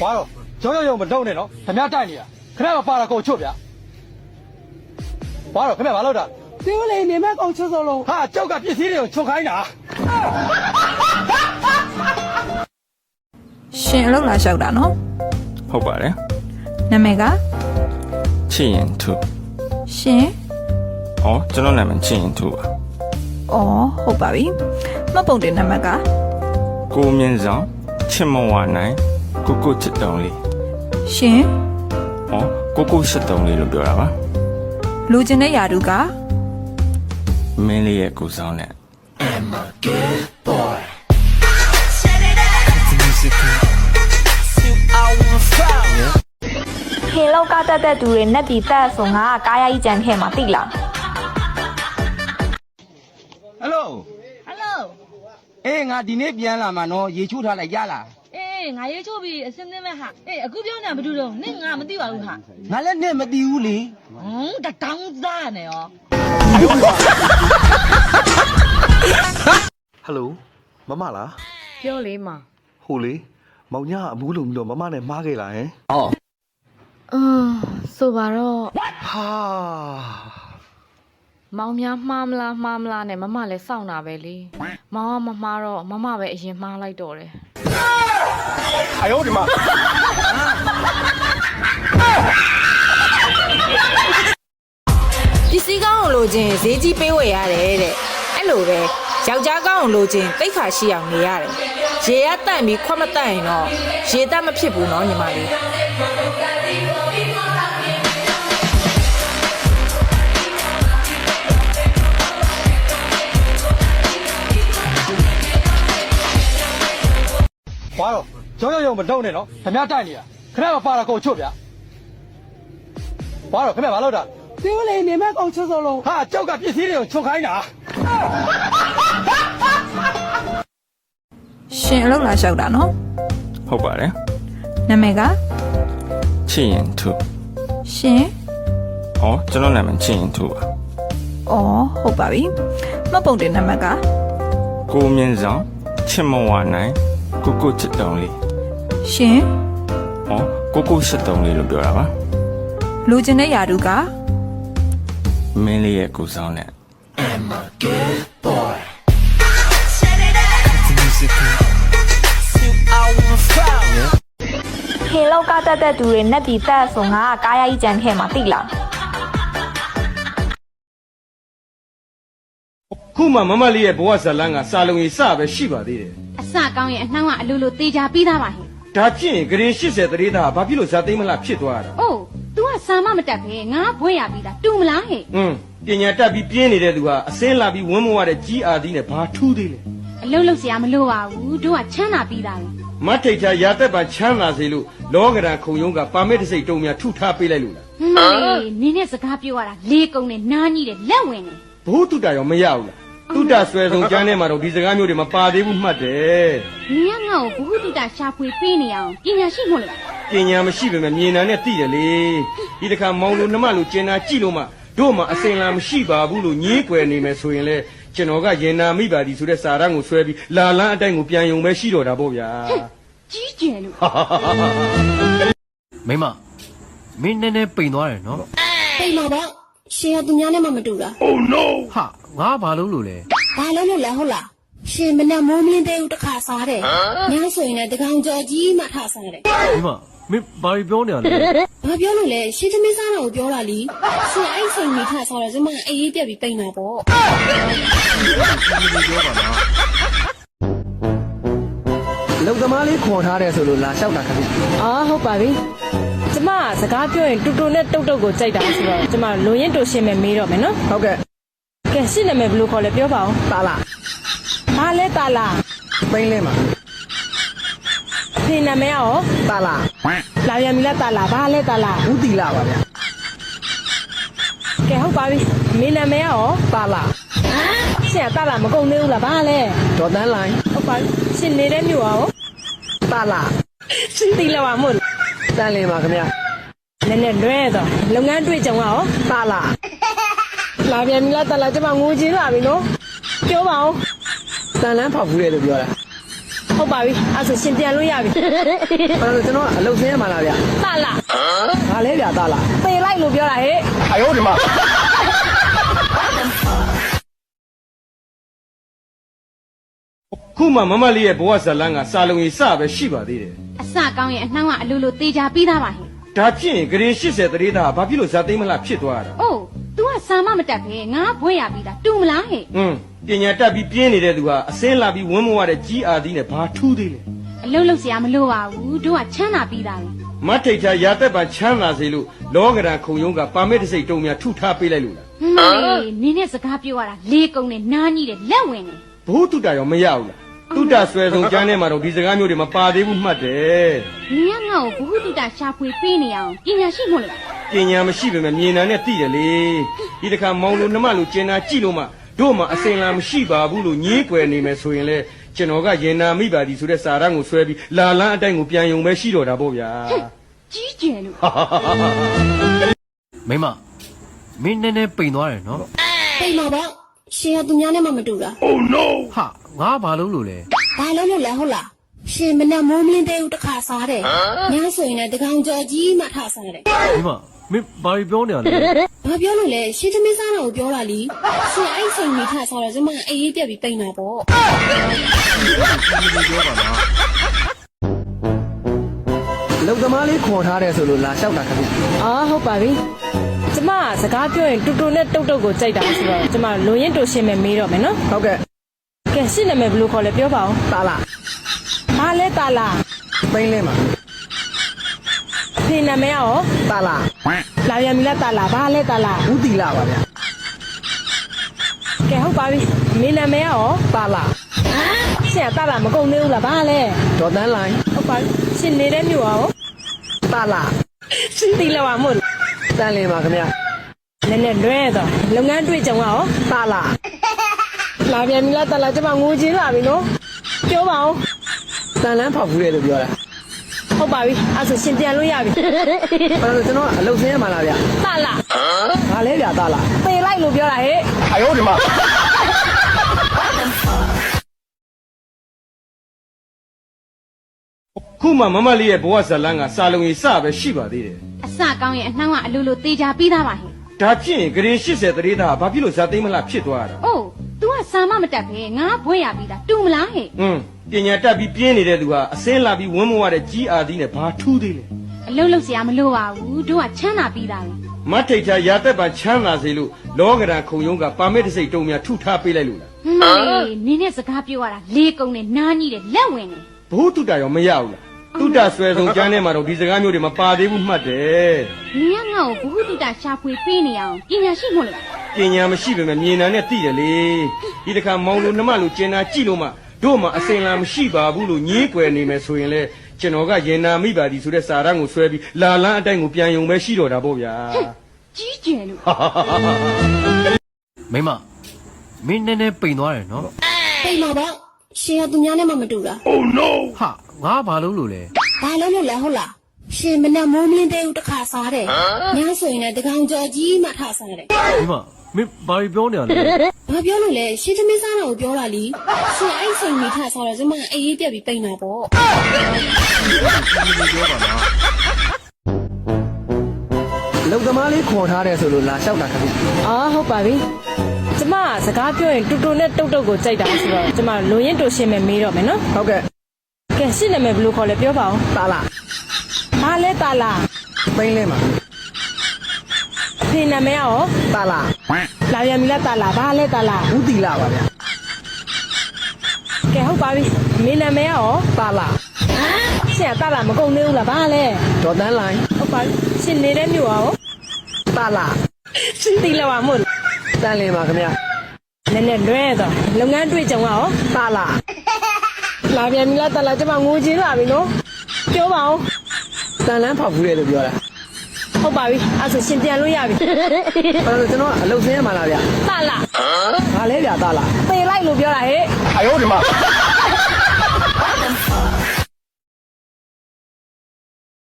ဘာတော့ကြောက်ရွံ့ရွံ့မတုံနဲ့နော်ခင်ဗျားတိုက်နေတာခင်ဗျားမပါတာကိုချွတ်ဗျာဘာတော့ခင်ဗျားဘာလုပ်တာ 丢嘞，你们搞吃着喽。 ဟာကြောက်ကပစ္စည်းတွေကိုချွတ်ခိုင်းတာ ရှင်အလုပ်လာလျှောက်တာနော် ဟုတ်ပါတယ် နာမည်က ချစ်ရင်သူ ရှင် ဩကျွန်တော်နာမည်ချစ်ရင်သူပါ ဩဟုတ်ပါပြီမှတ်ပုံတင်နာမည်က ကိုမြင့်ဆောင်ချစ်မဝနိုင် ကိုကိုချစ်တောင်းလေးရှင်ဩကိုကိုချစ်တောင်းလေးလို့ပြောတာပါလူကျင်တဲ့ယာတုကမင်းလေးရဲ့ကိုဆောင်နဲ့ဟေလောက်ကတက်တဲ့သူတွေနဲ့တီတက်ဆိုငါကကားရိုက်ကြံခဲ့မှာတိလား ဟယ်လိုဟယ်လိုအေးငါဒီနေ့ပြန်လာမှာနော်ရေချိုးထားလိုက်ရလားအေး ငါရေးချိုးပြီးအစင်းသင်းမဲ့ဟာအေးအခုပြောနေတာမတူတော့နင့်ငါမသိပါဘူးဟာငါလည်းနဲ့မတီးဘူးလေဟမ်တတောင်းစားနေရောဟယ်လိုမမလားပြောလေမဟိုလေမောင်ညာအမူးလုံးပြီးတော့မမနဲ့မှားခဲ့လားဟင်အင်းဆိုပါတော့ဟာမောင်များမှားမလားမှားမလားနဲ့မမလည်းစောင့်တာပဲလေမောင်ကမမှားတော့မမပဲအရင်မှားလိုက်တော့တယ် 哎呦我的妈！ ပစ္စည်းကောင်းအောင်လိုချင်ဈေးကြီးပေးဝယ်ရတယ်တဲ့အဲ့လိုပဲယောက်ျားကောင်းအောင်လိုချင်တိတ်ခါရှိအောင်နေရတယ်ရေရတန့်ပြီးခွက်မတန့်ရင်တော့ရေတန့်မဖြစ်ဘူးနော်ညီမလေး ရုံရုံရုံမလုံနဲ့နော်ခမရတိုက်နေတာခမရမပါတော့ကုန်ချွတ်ဗျာဘာတော့ခမရမလုပ်တာတေးလေနေမဲ့ကုန်ချွတ်စလုံးဟာကြောက်ကပစ္စည်းတွေကိုချွတ်ခိုင်းတာရှင်အလုပ်လာလျှောက်တာနော်ဟုတ်ပါတယ်နာမည်ကချစ်ရင်သူရှင်ဟောကျွန်တော်နာမည်ချစ်ရင်သူပါဩဟုတ်ပါပြီမှတ်ပုံတင်နံပါတ်ကကိုမြင့်ဆောင်ချစ်မဝနိုင်ကိုကိုချစ်တောင်လေး ရှင်ဩကိုကိုချစ်တောင်းလေးလို့ပြောတာပါလူကျင်တဲ့ယာတုကမင်းလေးရဲ့ကိုဆောင်နဲ့ဟေလောက်ကတက်တဲ့သူတွေနဲ့တီတက်ဆိုငါကကားရိုက်ကြံခဲ့မှာတိလားခုမှမမလေးရဲ့ဘဝဇလန်းကစာလုံးကြီးစပဲရှိပါသေးတယ်အစကောင်းရင်အနှောင်းကအလိုလိုတေချာပြီးသားပါဟင် ဒါဖြစ်ရင်ဂရေ80တရေသားဘာဖြစ်လို့ဇာသိမ်းမလားဖြစ်သွားတာ ။အိုး तू ကစာမမတက်ပဲငါဘွဲ့ရပြီးသားတူမလားဟဲ့ อืมပညာတတ်ပြီးပြင်းနေတဲ့သူဟာအစင်းလာပြီးဝင်းမဝတဲ့ကြီးအာသီးနဲ့ဘာထူးသေးလဲ ။အလုံးလုံးစရာမလိုပါဘူး။တို့ကချမ်းသာပြီးသားပဲ မတ်ထိတ်ချာရာသက်ပံချမ်းသာစေလို့လောကဓာခုံယုံကပါမစ်တစ်စိတ်တုံများထုထားပေးလိုက်လို့လား ။ဟေးနင်းနဲ့စကားပြောရတာလေးကုံနဲ့နားကြီးတယ်လက်ဝင်တယ် ဘိုးတုတ္တရောမရဘူးလား တုတ္တဆွဲဆုံးကျမ်းထဲမှာတော့ဒီစကားမျိုးတွေမပါသေးဘူးမှတ်တယ်။နင်းကငါ့ကိုဘ ഹു တုတရှာဖွေပေးနေအောင်ပညာရှိမို့လို့ပညာမရှိပေမဲ့မြင်နာနဲ့သိတယ်လေဒီတစ်ခါမောင်လိုနှမလိုကျင်နာကြည့်လို့မှတို့မှအစင်လာမရှိပါဘူးလို့ညည်းကွယ်နေမယ်ဆိုရင်လေကျွန်တော်ကရင်နာမိပါသည်ဆိုတဲ့စာရန်ကိုဆွဲပြီးလာလန်းအတိုင်းကိုပြန်ယုံပဲရှိတော့တာပေါ့ဗျာ။ကြီးကျယ်လို့မိမမင်းနည်းနည်းပိန်သွားတယ်နော်ပိတ်မှာပေါ့ ရှင်ကသူများနဲ့မှမတူတာဟာငါဘာလို့လို့လဲဘာလို့လို့လဲဟုတ်လားရှင်မနဲ့မိုးမင်းသေးဦးတစ်ခါစားတယ်ညဆိုရင်လည်းတကောင်ကြော်ကြီးမှထစားတယ်မိမမင်းဘာပြောနေရလဲဘာပြောလို့လဲရှင်သမီးစားတာကိုပြောတာလီရှင်အဲ့စိန်မိထစားတော့ကျမအေးအေးပြက်ပြီးပိန်တာပေါ့လုံ သမားလေးခေါ်ထားတယ်ဆိုလို့လာလျှောက်တာခင်ဗျအာဟုတ်ပါပြီကျမကစကားပြောရင်တူတူနဲ့တုတ်တုတ်ကိုကြိုက်တာဆိုတော့ကျမလွန်ရင်တူရှင်းမယ်မေးတော့မယ်နော်ဟုတ်ကဲ့ကဲရှင်းနာမည်ဘယ်လိုခေါ်လဲပြောပါဦးတာလာဘာလဲတာလာပိန်းလဲမှာဖေနာမည်ရောတာလာလာရမီလားတာလာဘာလဲတာလာဦးတီလာပါဗျာကဲဟုတ်ပါပြီမင်းနာမည်ရောတာလာရှင်ကတာလာမကုန်သေးဘူးလားဘာလဲဒေါ်တန်းလိုင်းဟုတ်ပါပြီရှင်နေတဲ့မြို့ရော တာလာရှင်တီလာပါမို့တန်းလင်းပါခင်ဗျာနည်းနည်းလွဲတော့လုပ်ငန်းတွေ့ကြုံကရောတာလာလာပြန်ပြီလားတာလာကျမငိုချင်းလာပြီနော်ပြောပါဦးတန်လန်းဖောက်ဘူးလေလို့ပြောတာဟုတ်ပါပြီအဲ့ဆိုရှင်ပြန်လို့ရပြီအဲ့တော့ကျွန်တော်အလုပ်ဆင်းရမှာလားဗျတာလာဘာလဲဗျသားလားပေလိုက်လို့ပြောတာဟဲ့ ခုမှမမလေးရဲ့ဘဝဇတ်လန်းကစာလုံးကြီးစပဲရှိပါသေးတယ်အစကောင်းရင်အနှောင်းကအလိုလိုတေချာပြီးသားပါဟဲ့ဒါဖြစ်ရင်ဂရေ80တရေသားဘာဖြစ်လို့ဇာသိမ်းမလားဖြစ်သွားတာအိုး तू ကစာမမတက်ပဲငါဘွဲရပြီးသားတူမလားဟဲ့ဟွန်းပညာတတ်ပြီးပြင်းနေတဲ့သူဟာအစင်းလာပြီးဝင်းမဝတဲ့ကြီးအာသီးနဲ့ဘာထူးသေးလဲအလုံးလုံးစရာမလိုပါဘူးတို့ကချမ်းသာပြီးသားပဲမတ်ထိတ်ချာရာသက်ပံချမ်းသာစေလို့လောကရန်ခုံယုံကပါမစ်တစ်စိတ်တုံများထုထားပေးလိုက်လို့လားဟမလေးနင်းနဲ့စကားပြောရတာလေကုံနဲ့နားကြီးတယ်လက်ဝင်တယ်ဘိုးတုတ္တရောမရဘူးလား တုတ္တဆွဲဆုံးကျမ်းထဲမှာတော့ဒီစကားမျိုးတွေမပါသေးဘူးမှတ်တယ်နင်းကငါ့ကိုဘ ഹു တုတရှာဖွေပေးနေအောင်ပညာရှိမို့လားပညာမရှိပေမဲ့မြင်နာနဲ့သိတယ်လေဒီတစ်ခါမောင်လိုနှမလိုကျင်နာကြည့်လို့မှတို့မှအစင်လာမရှိပါဘူးလို့ညည်းကွယ်နေမယ်ဆိုရင်လေကျွန်တော်ကရင်နာမိပါသည်ဆိုတဲ့စာရန်ကိုဆွဲပြီးလာလန်းအတိုင်းကိုပြန်ယုံပဲရှိတော့တာပေါ့ဗျာကြီးကျယ်လို့မိမမင်းနည်းနည်းပိန်သွားတယ်နော်ပိတ်မှာပေါ့ရှင်ကသူများနဲ့မှမတူတာဟာ ငါဘာလို့လို့လဲဘာလို့လို့လဲဟုတ်လားရှင်မနဲ့မိုးမလင်းသေးဘူးတစ်ခါစားတယ်ညဆိုရင်လည်းတကောင်ကြော်ကြီးမှထစားတယ်မိမမင်းဘာပြောနေရလဲဘာပြောလို့လဲရှင်သမီးစားတာကိုပြောတာလီရှင်အဲ့ချိန်မိထစားတော့ကျမအေးအေးပြက်ပြီးပိန်တာပေါ့အလုပ်သမားလေးခေါ်ထားတယ်ဆိုလို့လာလျှောက်တာခင်ဗျအာဟုတ်ပါပြီကျမကစကားပြောရင်တူတူနဲ့တုတ်တုတ်ကိုကြိုက်တာဆိုတော့ကျမလွန်ရင်တူရှင်မဲ့မေးတော့မယ်နော်ဟုတ်ကဲ့ ကဲရှင်းနာမည်ဘယ်လိုခေါ်လဲပြောပါဦးသားလားဘာလဲတာလာပိန်းလဲမှာဖေနာမည်ရောသားလားလာရမီလားတာလာဘာလဲတာလာဦးတီလာပါဗျကဲဟုတ်ပါပြီမင်းနာမည်ရောသားလားရှင်ကတာလာမကုန်သေးဘူးလားဘာလဲဒေါ်တန်းလိုင်းဟုတ်ပါပြီရှင်နေတဲ့မြို့ရောသားလားရှင်တီလာဝမို့တန်းလင်းပါခင်ဗျနည်းနည်းလွဲတော့လုပ်ငန်းတွေ့ကြုံရောသားလား လာပြန်ပြီလားတာလာကျမငိုချင်းလာပြီနော်ပြောပါဦးတန်လန်းဖောက်ဘူးလေလို့ပြောတာဟုတ်ပါပြီအဲ့ဆိုရှင်ပြန်လို့ရပြီအဲ့တော့ကျွန်တော်အလုပ်ဆင်းရမှာလားဗျတာလာဘာလဲဗျသားလားပေလိုက်လို့ပြောတာဟဲ့ခုမှမမလေးရဲ့ဘဝဇတ်လန်းကစာလုံးကြီးစပဲရှိပါသေးတယ်အစကောင်းရင်အနှောင်းကအလိုလိုတေချာပြီးသားပါဟဲ့ဒါဖြစ်ရင်ဂရေ80တရေသားဘာဖြစ်လို့ဇာသိမ်းမလားဖြစ်သွားတာအိုး तू က စာမမတက်ပဲငါဘွဲရပြီးသားတူမလားဟဲ့ဟွန်းပညာတတ်ပြီးပြင်းနေတဲ့သူဟာအစင်းလာပြီးဝင်းမဝတဲ့ကြီးအာသီးနဲ့ဘာထူးသေးလဲအလုံးလုံးစရာမလိုပါဘူးတို့ကချမ်းသာပြီးသားပဲမတ်ထိတ်ချာရာသက်ပံချမ်းသာစေလို့လောကရန်ခုံယုံကပါမစ်တစ်စိတ်တုံများထုထားပေးလိုက်လို့လားဟမလေးနင်းနဲ့စကားပြောရတာလေကုံနဲ့နားကြီးတယ်လက်ဝင်တယ်ဘိုးတုတ္တရောမရဘူးလားတုတ္တဆွဲဆုံးကျမ်းထဲမှာတော့ဒီစကားမျိုးတွေမပါသေးဘူးမှတ်တယ်နင်းကငါ့ကိုဘ ഹു တုတရှာဖွေပေးနေအောင်ပညာရှိမို့လား ပညာမရှိပေမဲ့မြင်နာနဲ့သိတယ်လေဒီတစ်ခါမောင်လိုနှမလိုကျင်နာကြည့်လို့မှတို့မှအစင်လာမရှိပါဘူးလို့ညည်းကွယ်နေမယ်ဆိုရင်လေကျွန်တော်ကရင်နာမိပါသည်ဆိုတဲ့စာရန်ကိုဆွဲပြီးလာလန်းအတိုင်းကိုပြန်ယုံပဲရှိတော့တာပေါ့ဗျာကြီးကျယ်လို့မိမမင်းနည်းနည်းပိန်သွားတယ်နော်ပိတ်မှာပေါ့ရှင်ကသူများနဲ့မှမတူတာဟာငါဘာလို့လို့လဲဘာလို့လို့လဲဟုတ်လားရှင်မနဲ့မိုးမလင်းသေးဘူးတစ်ခါစားတယ်ညဆိုရင်လည်းတကောင်ကြော်ကြီးမှထစားတယ်မိမ မင်းဘာပြောနေရလဲဘာပြောလို့လဲရှင်သမီးစားတာကိုပြောတာလीရှင်အဲ့ချိန်မိထစားတော့ကျမအေးအေးပြက်ပြီးပိန်တာပေါ့အလုပ်သမားလေးခေါ်ထားတယ်ဆိုလို့လာလျှောက်တာခင်ဗျအာဟုတ်ပါပြီကျမကစကားပြောရင်တူတူနဲ့တုတ်တုတ်ကိုကြိုက်တာဆိုတော့ကျမလွန်ရင်တူရှင်မဲ့မေးတော့မယ်နော်ဟုတ်ကဲ့ကဲရှင်းနာမည်ဘယ်လိုခေါ်လဲပြောပါဦးသားလားဘာလဲတာလာပိန်းလဲမှာ ဖေနာမည်ရောသားလားလာရမီလားတာလာဘာလဲတာလာဦးတီလာပါဗျကဲဟုတ်ပါပြီမင်းနာမည်ရောသားလားရှင်ကတာလာမကုန်သေးဘူးလားဘာလဲဒေါ်တန်းလိုင်းဟုတ်ပါပြီရှင်နေတဲ့မြို့ရောသားလားရှင်တီလာဝမို့တန်းလင်းပါခင်ဗျနည်းနည်းလွဲတော့လုပ်ငန်းတွေ့ကြုံရောသားလားလာပြန်ပြီလားတာလာကျမငိုချင်းလာပြီနော်ပြောပါဦးတန်လန်းဖောက်ဘူးလေလို့ပြောတာ ဟုတ်ပါပြီအဲ့ဆိုရှင်ပြန်လို့ရပြီအဲ့တော့ကျွန်တော်အလုပ်ဆင်းရမှာလားဗျတာလာဘာလဲဗျသားလားပေလိုက်လို့ပြောတာဟဲ့